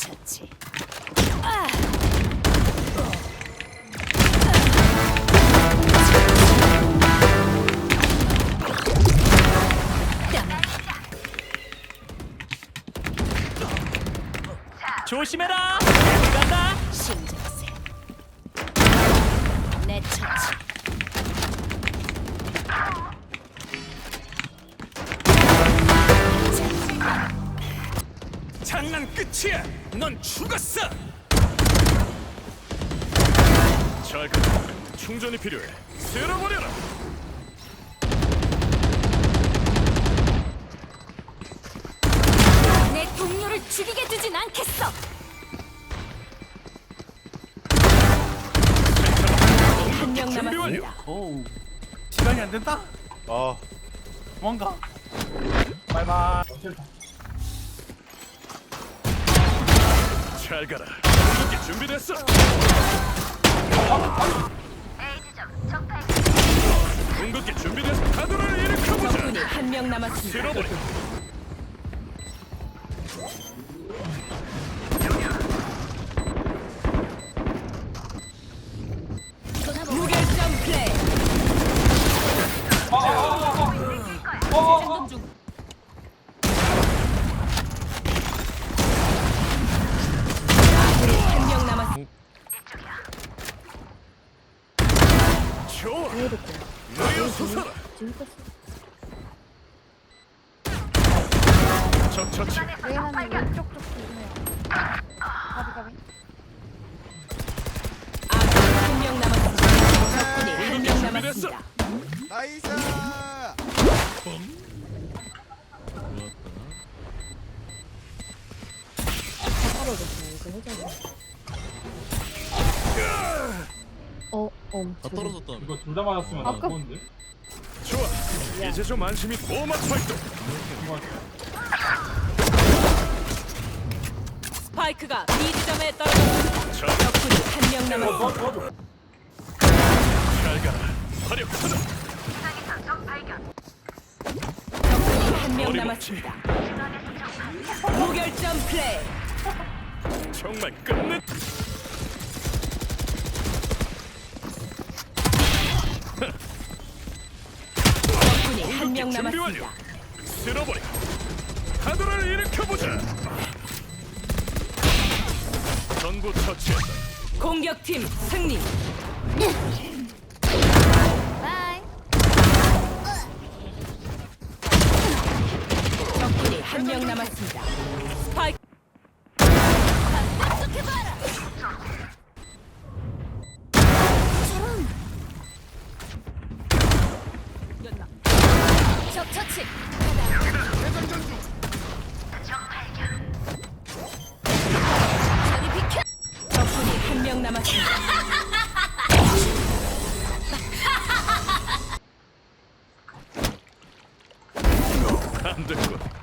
좋지. 조심해라. 장난 끝이야. 넌 죽었어. 잘 가. 충전이 필요해. 쓸어버려라. 내 동료를 죽이게 두진 않겠어 한 명 준비 완료. 남았습니다 오 시간이 안 된다? 아 뭔가 바이바이 잘 가라. 이게 준비됐어. 궁극기 준비됐어. 가도를 일으켜보자. 적군이 한 명 남았습니다 쓸어버려. 무결점 플레이 재장전 중 아군이 한 명 남았습니다 좋아. 너의 솟아라. 적 처치. 레이나님 왼쪽 쪽 조심해요. 가비 가비. 아군이 한명 남았습니다 적군이 한명 준비됐어. 남았습니다 나이스 어, 어. 다 떨어졌다 이거 둘 다 맞았으면 안 아까- 좋은데? 좋아. 이제 좀 안심이 보호막 활동. 스파이크가 B 지점에 떨어졌습니다 자, 적군이 한 명 남았습니다 잘 가라. 화력하다. 적군이 한명 어림없지. 남았습니다 무결점 플레이 정말 끝내. 명 준비 완료. 남았습니다 쓸어버려. 가도를 일으켜보자. 전부 처치했다. 공격팀 승리 바이. 적군이 한 명 남았습니다 스파이크 연락. 적 처치. 저리 비켜 적군이 한 명 남았습니다 안 됐군.